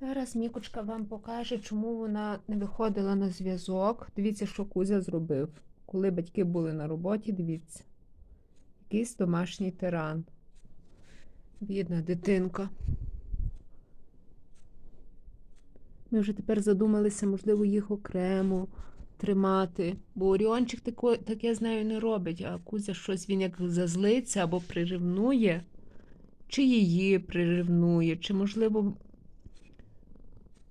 Зараз Мікочка вам покаже, чому вона не виходила на зв'язок. Дивіться, що Кузя зробив. Коли батьки були на роботі, дивіться. Якийсь домашній тиран. Бідна дитинка. Ми вже тепер задумалися, можливо, їх окремо тримати. Бо Оріончик тако, таке з нею не робить, а Кузя щось він як зазлиться або приревнує, чи її приревнує, чи, можливо,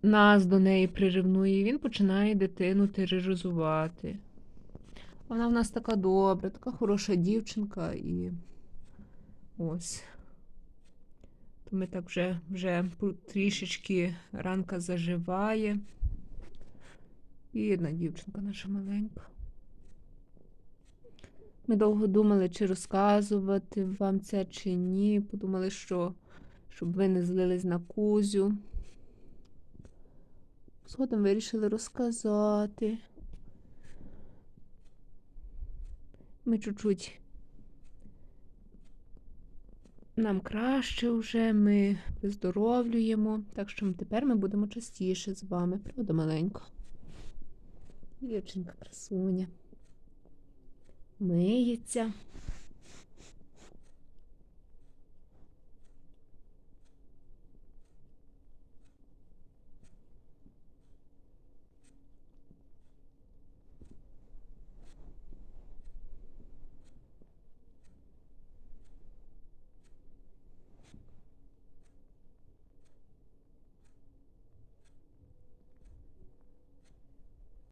нас до неї приревнує, і він починає дитину тероризувати. Вона в нас така добра, така хороша дівчинка і ось. Ми так вже, вже трішечки ранка заживає. Бідна дівчинка наша маленька. Ми довго думали, чи розказувати вам це, чи ні. Подумали, що щоб ви не злились на Кузю. Згодом вирішили розказати. Ми чуть-чуть нам краще вже, ми виздоровлюємо, так що тепер ми будемо частіше з вами. Правда, маленько? Дівчинка красуня. Миється.